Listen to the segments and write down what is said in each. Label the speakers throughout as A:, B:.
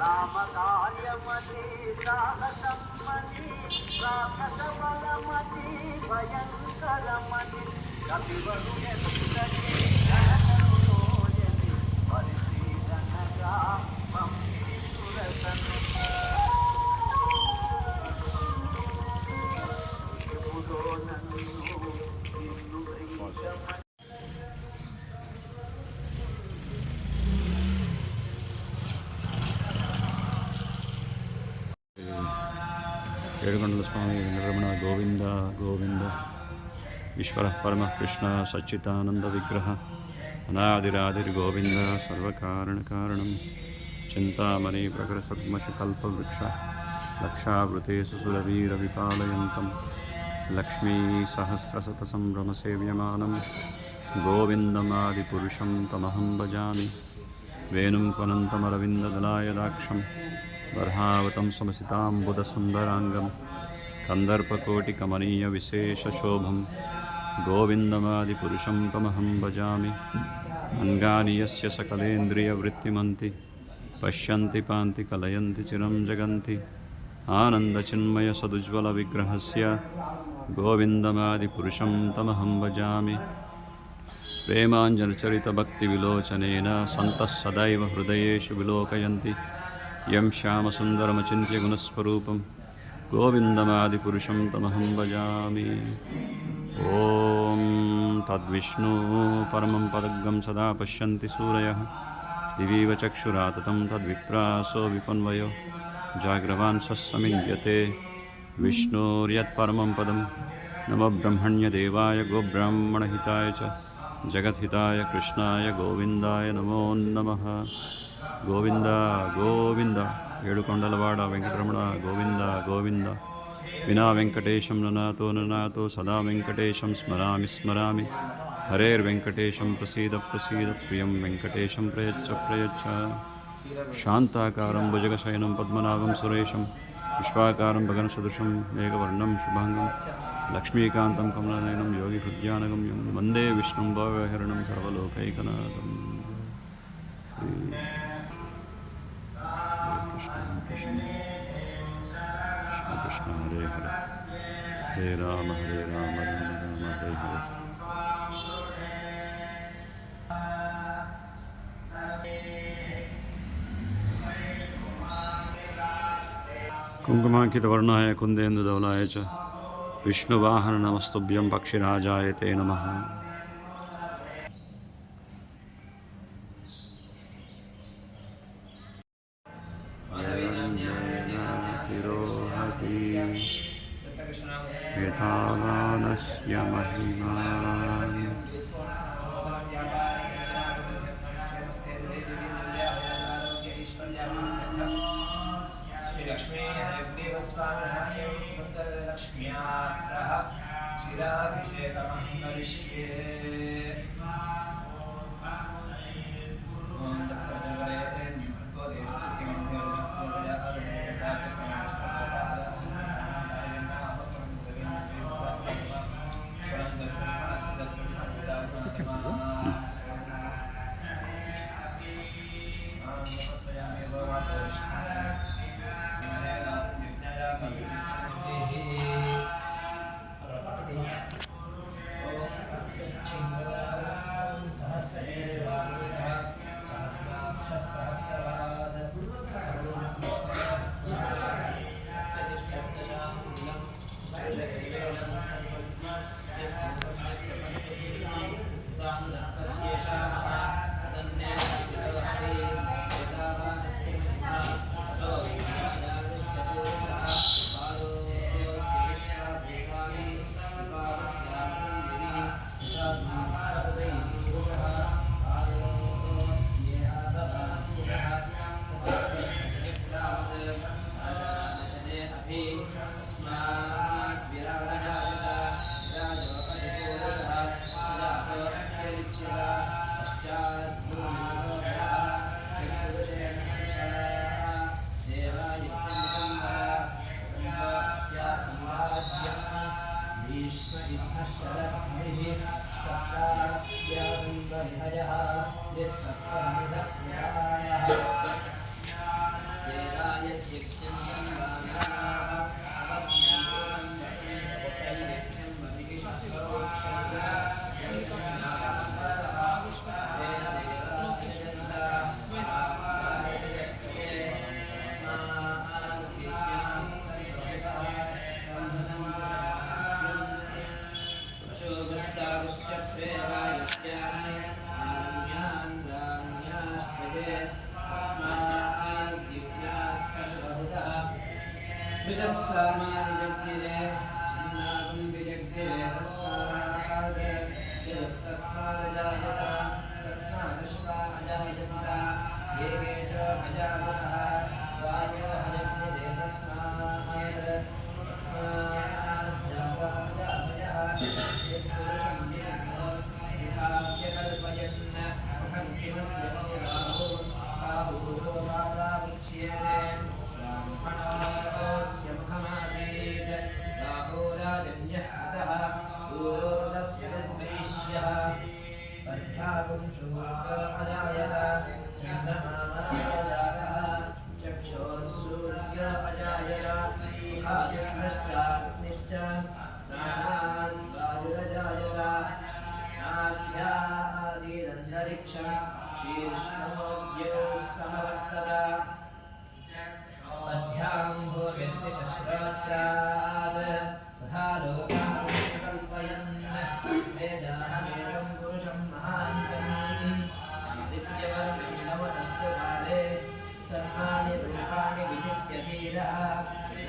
A: రామకార్యమతి సాహసమ్మతి రాకసబలమతి భయంకరమతి కవివరు ఎంతటి జనకరులోయని పరిశీలనగా పంపిసురసను నన్ను నిన్ను
B: चेळुमण्डलस्वामिनरमणा गोविन्द गोविन्द विश्वरः परमः कृष्ण सच्चिदानन्दविग्रह अनादिरादिर्गोविन्द सर्वकारणकारणं चिन्तामणि प्रकरसद्मशुकल्पवृक्ष रक्षावृते सुसुरभिरविपालयन्तं लक्ष्मीसहस्रशतसंभ्रमसेव्यमानं गोविन्दमादिपुरुषं तमहं भजामि वेणुं क्वनन्तमरविन्ददलाय दाक्षम् వర్హావతం సమసితాంబుధసుందరాంగం కందర్పకోటికమనీయవిశేషశోభం గోవిందమాదిపురుషం తమహం భజామి అంగానీయస్య సకలేంద్రియవృత్తిమంతి పశ్యంతి పాంతి కలయంతి చిరం జగంతి ఆనందచిన్మయసదుజ్వలవిగ్రహస్య గోవిందమాదిపురుషం తమహం భజామి ప్రేమాంజనచరితభక్తివిలోచనేన సంతః సదైవ హృదయేషు విలోకయంతి यं श्यामसुन्दरमचिन्त्य गुणस्वरूपं गोविन्दमादिपुरुषं तमहं भजामि ॐ तद्विष्णु परमं पदग्गं सदा पश्यन्ति सूरयः दिवीव चक्षुराततं तद्विप्रासो विपन्वयो जाग्रवान् सस्समिञ्जते विष्णोर्यत्परमं पदं नमो ब्रह्मण्यदेवाय गोब्राह्मणहिताय च जगद्हिताय कृष्णाय गोविन्दाय नमो नमः గోవింద గోవింద. ఏడుకొండలవాడ వెంకటరమణ గోవింద గోవింద. వినా వెంకటేశం ననాతో ననాతో సదా వెంకటేశం స్మరామి స్మరామి. హరేర్వెంకటేశం ప్రసీద ప్రసీద ప్రియం వెంకటేశం ప్రయచ్చ ప్రయచ్చ. శాంతాకారం భుజగశయనం పద్మనాభం సురేశం. విశ్వాకారం భగనసదృశం మేఘవర్ణం శుభాంగం. లక్ష్మీకాంతం కమలనయనం యోగి హృద్యానగమ్యం. వందే విష్ణుం భావహరణం సర్వలోకైకనాథం. கிருஷ்ண ஹரே ஹரே ஹே ராம ஹரே ராம ராம ராம ஹரே ஹரே कुङ्कुमाङ्कितवर्णाय कुन्देन्दुधवलाय च विष्णुवाहननमस्तुभ्यं पक्षिराजाय ते नमः तिरोहति एतावानस्य महिमा
C: श्रीलक्ष्मी हरिदेवस्वामिनः एवं सुन्दरलक्ष्म्या सह क्षीराभिषेकमहं करिष्ये ॐ तत्सर्वदेवरेण्यं أسماء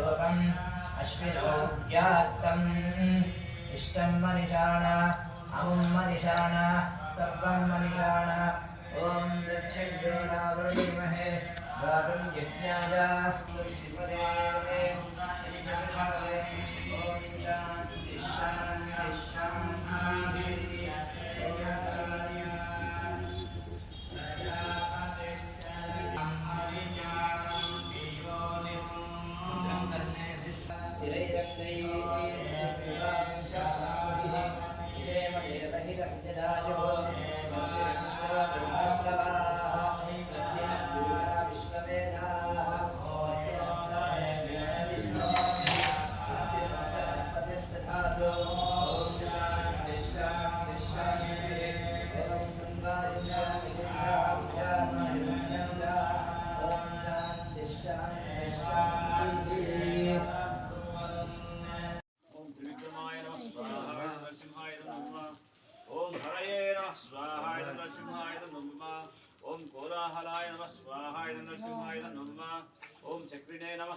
C: नक्षत्राणि रूपम् अश्विनौ व्यात्तम् इष्टं मनिषाण अमुं मनिषाण सर्वं मनिषाण ॐ दक्षिणशूरावृणीमहे गातुं यज्ञाय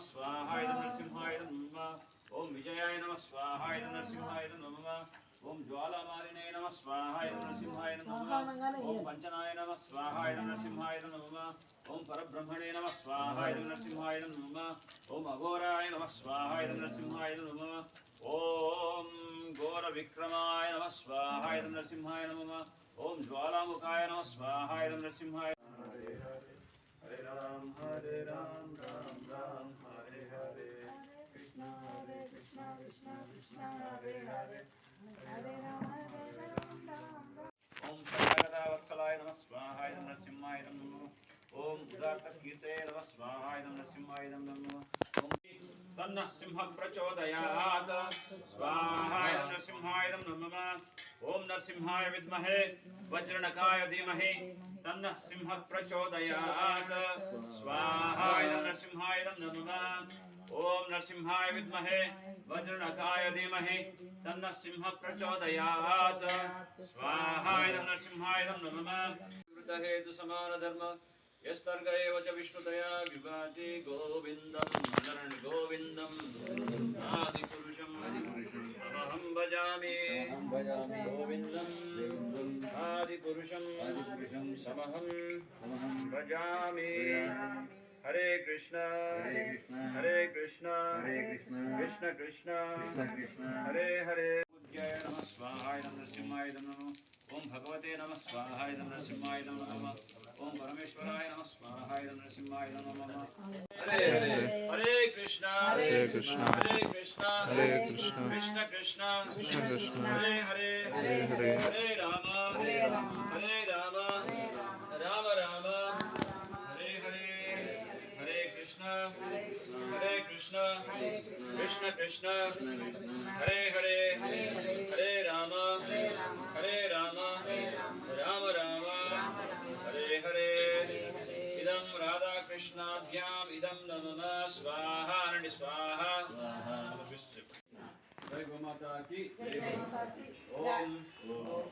D: చక్రిణే నమ స్వాహాయ నరసింహాయ నమ. ఓం విజయాయ నమ స్వాహాయ నరసింహాయ నమ. ఓం జ్వాలమాలినే నమ స్వాహాయ నరసింహాయ నమ. ఓం పంచనాయ నమ స్వాహాయ నరసింహాయ నమ. ఓం పరబ్రహ్మణే నమ స్వాహాయ నరసింహాయ నమ. ఓం అఘోరాయ నమ స్వాహాయ నరసింహాయ నమ. ఓం ఘోర విక్రమాయ నమ స్వాహాయ నరసింహాయ నమ. ఓం జ్వాలాముఖాయ నమ స్వాహాయ నరసింహాయ హరే రామ్ హరే రామ్ ఓం సర్వగదావత్సలాయ నమ స్వాహాయ నరసింహాయ నమో ఓం ఉదాత్తకీర్తయ నమ స్వాహాయ నరసింహాయ నమో తన్న సింహ ప్రచోదయాత్ స్వాహాయ నరసింహాయ నమః ఓం నరసింహాయ విద్మహే. వజ్రణకాయ ధీమహి. తన్న సింహ ప్రచోదయాత్ స్వాహాయ నరసింహాయ నమః. ओम नरसिंहाय विद्महे वज्रनखाय धीमहि तन्नः सिंह प्रचोदयात्। स्वाहाय नरसिंहाय, नमः वृतहेतु समानधर्म यस्तर्ग एव च विष्णुतया विभाति गोविन्दं नरण गोविन्दं। आदिपुरुषम् अहं भजामि। गोविन्दम् आदिपुरुषम् समहं भजामि। హరే కృష్ణ. హరే కృష్ణ. కృష్ణ. కృష్ణ. హరే హరే. పూజ్యాయ నమ. స్వాహాయ నృసింహాయ నమ ఓం భగవతే నమ. స్వాహాయ నృసింహాయ నమ ఓం పరమేశ్వరాయ నమ. స్వాహాయ
E: నృసింహాయ నమ
D: Hare Krishna.
E: Hare Krishna.
D: Hare Krishna.
E: Hare Krishna.
D: Krishna. Krishna
E: Krishna. Krishna
D: Hare Hare. Hare Hare. Rama. Hare Rama. Krishna, Hare Krishna, Krishna Krishna, Hare Hare, Hare Rama, Hare Rama, Rama Rama, Hare Hare. Idam Radha Krishna Bhyam Idam Namama Swaha Nandi Swaha. जय गोमाता की ओम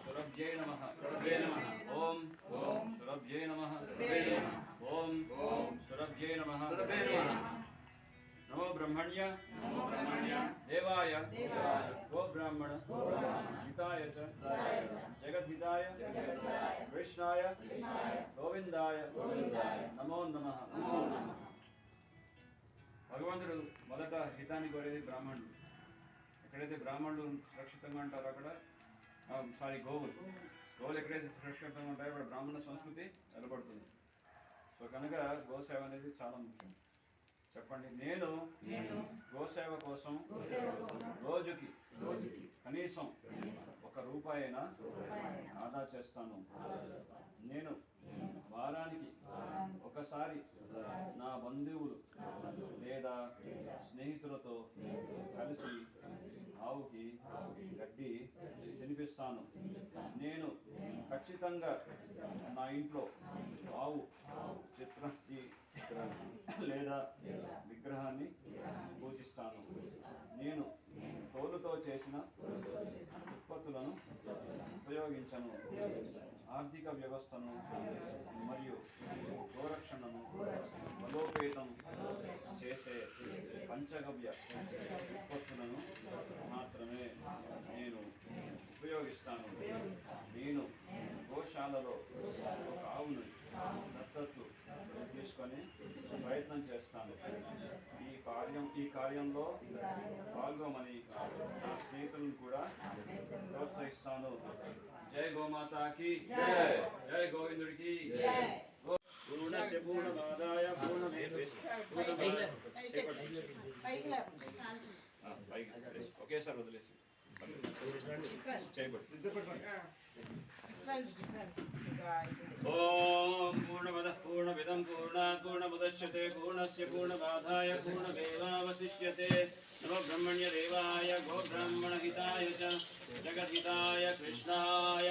D: सुरभ्यै नमः ओम सुरभ्यै नमः నమో. బ్రహ్మణ్య దేవాయ గో బ్రాహ్మణ హితాయ జగద్హితాయ కృష్ణాయ గోవిందాయ నమో నమ. భగవంతుడు మొదట హితాన్ని కోరేది బ్రాహ్మణుడు. ఎక్కడైతే బ్రాహ్మణుడు సురక్షితంగా ఉంటారో అక్కడ సారీ గోవులు. గోవులు ఎక్కడైతే సురక్షితంగా ఉంటాయో అక్కడ బ్రాహ్మణ సంస్కృతి నిలబడుతుంది సో కనుక గోసేవ అనేది చాలా ముఖ్యం. చెప్పండి నేను గోసేవ కోసం రోజుకి కనీసం ఒక రూపాయి అయినా ఆదా చేస్తాను. నేను వారానికి ఒకసారి నా బంధువులు లేదా స్నేహితులతో కలిసి ఆవుకి గడ్డి తినిపిస్తాను. నేను ఖచ్చితంగా నా ఇంట్లో ఆవు చిత్రాన్ని లేదా విగ్రహాన్ని పూజిస్తాను. నేను తోలుతో చేసిన ఉత్పత్తులను ఉపయోగించను. ఆర్థిక వ్యవస్థను మరియు గోరక్షణను బలోపేతం చేసే పంచగవ్య ఉత్పత్తులను ఉపయోగిస్తాను. నేను గోశాలలో ఒక ఆవును దత్తత్తు తీసుకొని ప్రయత్నం చేస్తాను. ఈ కార్యం ఈ కార్యంలో పాల్గొమని నా స్నేహితులను కూడా ప్రోత్సహిస్తాను. జై గోమాతాకి జై గోవిందుడికి. పూర్ణస్య పూర్ణమాదాయ ఒకేసారి వదిలేసి. చేయబడి ఓం పూర్ణమదః పూర్ణమిదం పూర్ణాత్ పూర్ణముదచ్యతే పూర్ణస్య పూర్ణమాదాయ పూర్ణమేవావశిష్యతే నమో బ్రహ్మణ్యదేవాయ గోబ్రాహ్మణహితాయ చ జగద్హితాయ కృష్ణాయ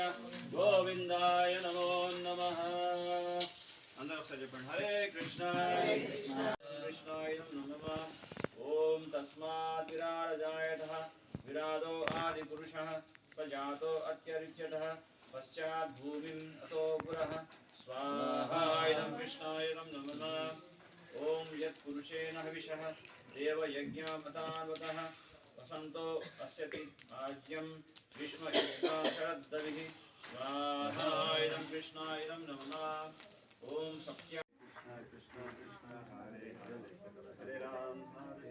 D: గోవిందాయ నమో నమః అందరూ ఒకసారి చెప్పండి హరే కృష్ణ కృష్ణాయ నమః ఓం తస్మాత్ విరాజాయతః విరాదో ఆదిపురుషः स जातो अत्यरिच्यतः पश्चात् भूमिम् अतो पुरः। स्वाहायं कृष्णायनं नमः। ॐ यत्पुरुषेण हविषः, देवयज्ञामतान्वतः। वसन्तो अस्यति आज्यं ग्रीष्मयुक्ता शरद्दविः स्वाहायं कृष्णायनं नमः। ॐ सत्य हरे राम हरे राम राम राम, हरे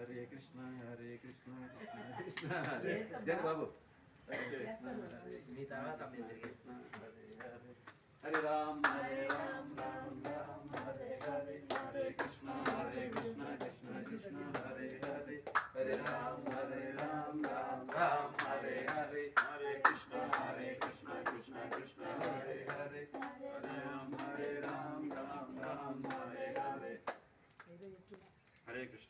F: Hare Krishna, Hare Krishna, Krishna Krishna, Hare Jai Babu.
G: మీ తర్వాత
F: హరే రామ్ హరే రామ్ రామ్ రామ్ హరే హరే హరే కృష్ణ హరే కృష్ణ కృష్ణ కృష్ణ హరే హరే హరే రామ్ హరే రామ్ రామ్ రామ్ హరే హరే హరే కృష్ణ హరే కృష్ణ కృష్ణ కృష్ణ హరే హరే హరే రామ్ హరే
E: రామ్ రామ్
B: రామ్ హరే
E: హరే హరే
D: కృష్ణ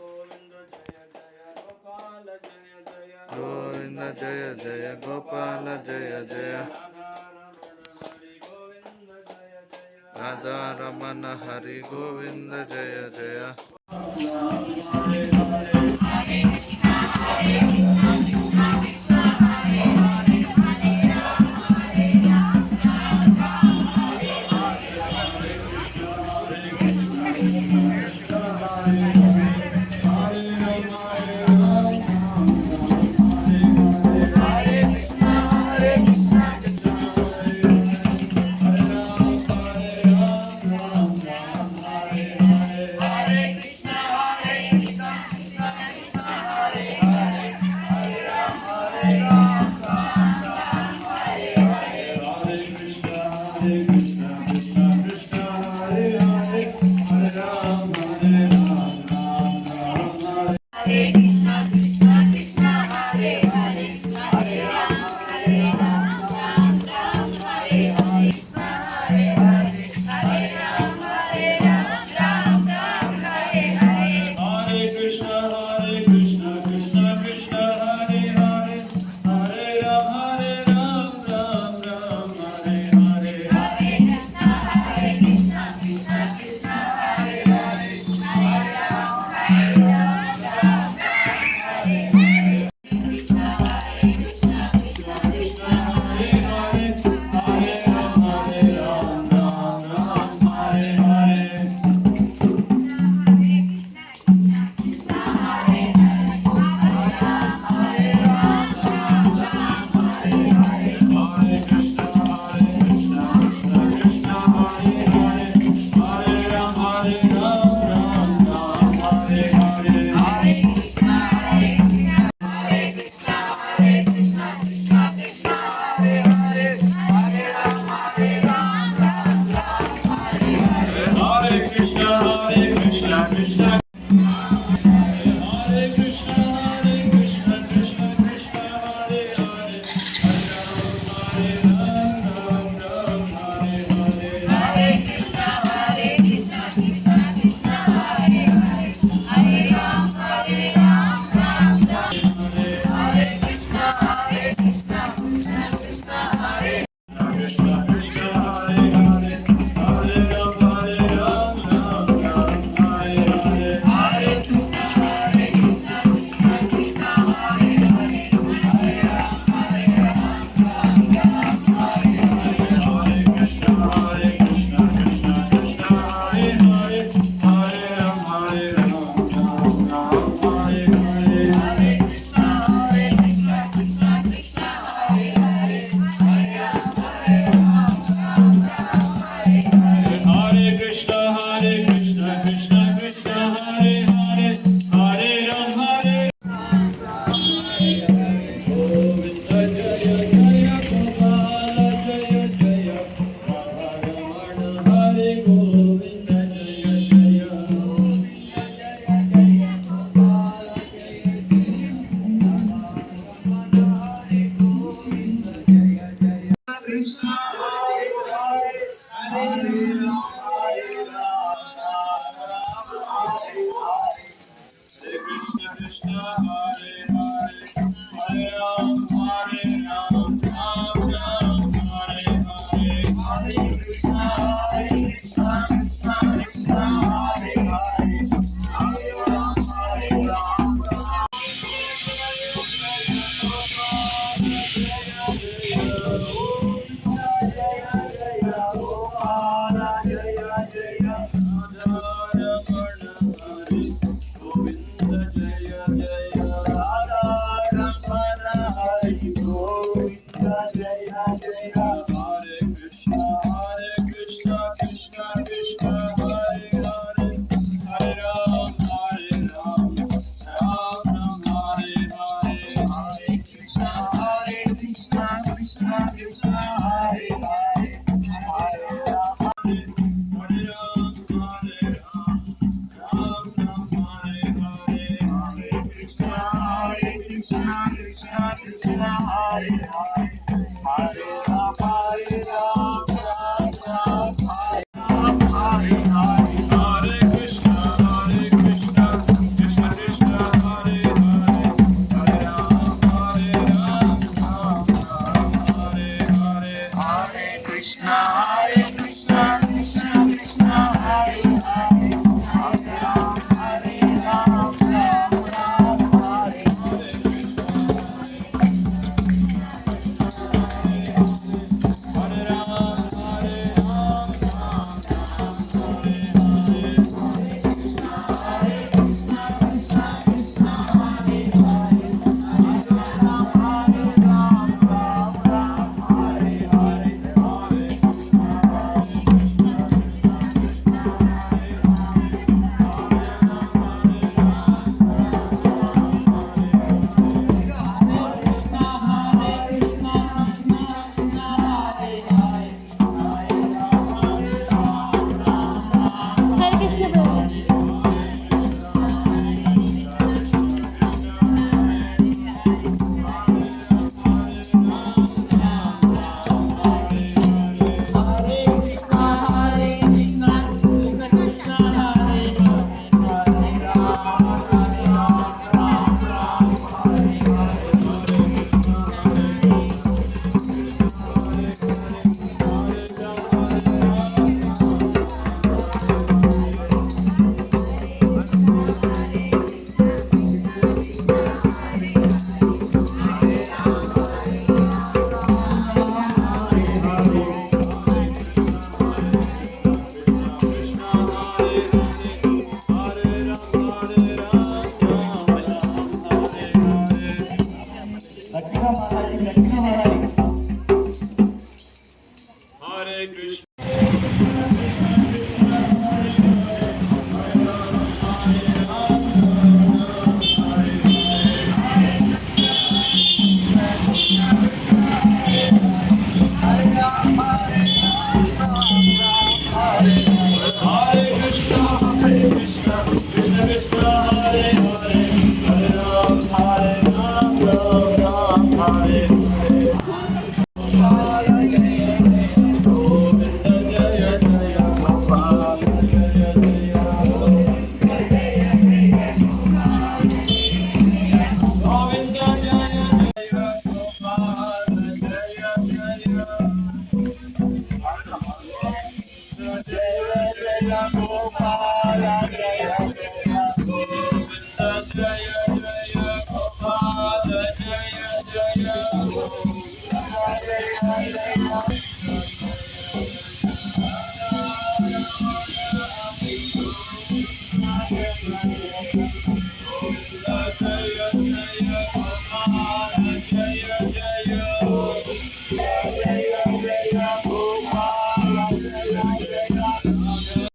D: गोविंद जय जय गोपाल जय
B: जय राधा
D: रमन हरि गोविंद जय जय